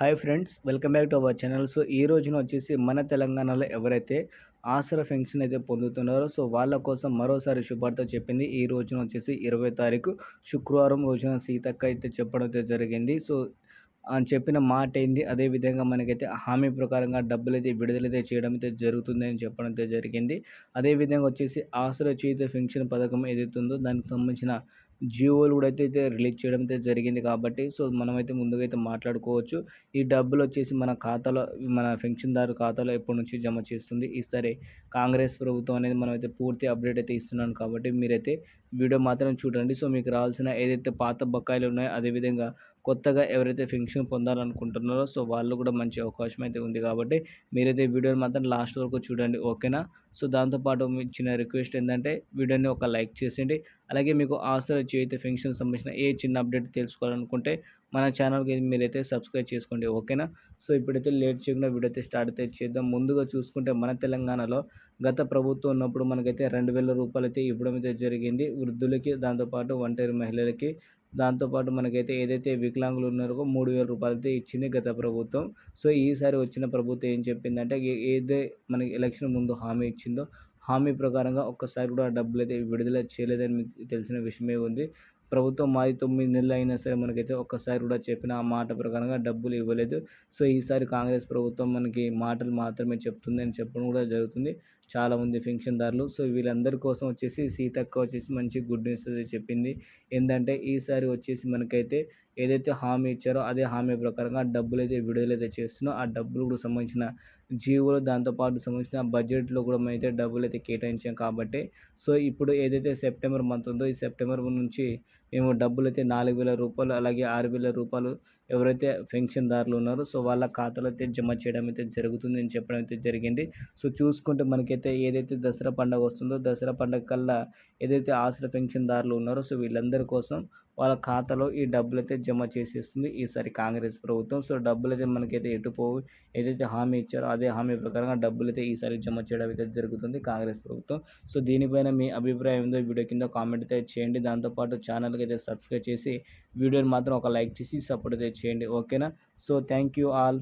Hi friends welcome back to our channel. So ఈ రోజున వచ్చేసి మన తెలంగాణలో ఎవరైతే ఆసరా ఫెన్షన్ అయితే పొందుతున్నారో సో వాళ్ళ కోసం మరోసారి శుభార్త చెప్పింది. ఈ రోజున వచ్చేసి ఇరవై తారీఖు శుక్రవారం రోజున సీతక్క అయితే చెప్పడం అయితే జరిగింది. సో చెప్పిన మాట ఏంది? అదేవిధంగా మనకైతే హామీ ప్రకారంగా డబ్బులు అయితే విడుదలైతే చేయడం అయితే జరుగుతుంది అని చెప్పడం అయితే జరిగింది. అదేవిధంగా వచ్చేసి ఆసరా చేత పెన్షన్ పథకం ఏదైతే ఉందో దానికి సంబంధించిన జియోలు కూడా అయితే రిలీజ్ చేయడం అయితే జరిగింది కాబట్టి సో మనమైతే ముందుగా అయితే మాట్లాడుకోవచ్చు. ఈ డబ్బులు వచ్చేసి మన ఖాతాలో మన పెన్షన్దారు ఖాతాలో ఎప్పటి నుంచి జమ చేస్తుంది? ఈసారి కాంగ్రెస్ ప్రభుత్వం అనేది మనమైతే పూర్తి అప్డేట్ అయితే ఇస్తున్నాను కాబట్టి మీరైతే వీడియో మాత్రం చూడండి. సో మీకు రావాల్సిన ఏదైతే పాత బకాయిలు ఉన్నాయో అదేవిధంగా కొత్తగా ఎవరైతే పెన్షన్ పొందాలనుకుంటున్నారో సో వాళ్ళు కూడా మంచి అవకాశం అయితే ఉంది కాబట్టి మీరైతే వీడియోని మాత్రం లాస్ట్ వరకు చూడండి ఓకేనా? సో దాంతోపాటు మీ చిన్న రిక్వెస్ట్ ఏంటంటే వీడియోని ఒక లైక్ చేసేయండి. అలాగే మీకు ఆసరా చేయితే ఫంక్షన్ సంబంధించిన ఏ చిన్న అప్డేట్ తెలుసుకోవాలనుకుంటే మన ఛానల్కి మీరైతే సబ్స్క్రైబ్ చేసుకోండి ఓకేనా? సో ఇప్పుడైతే లేట్ చేయకుండా వీడియో అయితే స్టార్ట్ అయితే చేద్దాం. ముందుగా చూసుకుంటే మన తెలంగాణలో గత ప్రభుత్వం ఉన్నప్పుడు మనకైతే రెండు వేల రూపాయలు అయితే ఇవ్వడం అయితే జరిగింది. వృద్ధులకి దాంతోపాటు ఒంటరి మహిళలకి దాంతోపాటు మనకైతే ఏదైతే వికలాంగులు ఉన్నారో మూడు వేల రూపాయలు అయితే ఇచ్చింది గత ప్రభుత్వం. సో ఈసారి వచ్చిన ప్రభుత్వం ఏం చెప్పిందంటే ఏదే మనకి ఎలక్షన్ ముందు హామీ ఇచ్చిందో హామీ ప్రకారంగా ఒక్కసారి కూడా డబ్బులు అయితే విడుదల చేయలేదని మీకు తెలిసిన విషయమే ఉంది. ప్రభుత్వం మాది తొమ్మిది నెలలు అయినా సరే మనకైతే ఒక్కసారి కూడా చెప్పిన ఆ మాట ప్రకారంగా డబ్బులు ఇవ్వలేదు. సో ఈసారి కాంగ్రెస్ ప్రభుత్వం మనకి మాటలు మాత్రమే చెప్తుంది అని చెప్పడం కూడా జరుగుతుంది. చాలామంది పెన్షన్దారులు. సో వీళ్ళందరి కోసం వచ్చేసి సీతక్క వచ్చేసి మంచి గుడ్ న్యూస్ అయితే చెప్పింది. ఏంటంటే ఈసారి వచ్చేసి మనకైతే ఏదైతే హామీ ఇచ్చారో అదే హామీ ప్రకారంగా డబ్బులు అయితే విడుదలైతే చేస్తున్నో. ఆ డబ్బులు కూడా సంబంధించిన జీవోలు దాంతోపాటు సంబంధించిన బడ్జెట్లో కూడా అయితే డబ్బులు అయితే కేటాయించాం కాబట్టి. సో ఇప్పుడు ఏదైతే సెప్టెంబర్ మంత్ ఉందో ఈ సెప్టెంబర్ నుంచి మేము డబ్బులు అయితే నాలుగు వేల రూపాయలు అలాగే ఆరు వేల రూపాయలు ఎవరైతే పెన్షన్దారులు ఉన్నారో సో వాళ్ళ ఖాతాలో అయితే జమ చేయడం అయితే జరుగుతుంది అని చెప్పడం అయితే జరిగింది. సో చూసుకుంటే మనకైతే ఏదైతే దసరా పండుగ వస్తుందో దసరా పండుగ కల్లా ఏదైతే ఆశ్ర పెన్షన్దారులు ఉన్నారో సో వీళ్ళందరి కోసం వాళ్ళ ఖాతాలో ఈ డబ్బులు అయితే జమ చేసేస్తుంది. ఈసారి కాంగ్రెస్ ప్రభుత్వం. సో డబ్బులు అయితే మనకైతే ఎటుపోవు ఏదైతే హామీ ఇచ్చారో అదే హామీ ప్రకారంగా డబ్బులు అయితే ఈసారి జమ చేయడం అయితే జరుగుతుంది కాంగ్రెస్ ప్రభుత్వం. సో దీనిపైన మీ అభిప్రాయం ఏందో వీడియో కింద కామెంట్ అయితే చేయండి. దాంతోపాటు ఛానల్కి అయితే సబ్స్క్రైబ్ చేసి వీడియోని మాత్రం ఒక లైక్ చేసి సపోర్ట్ అయితే చేయండి. ఓకేనా? So thank you all.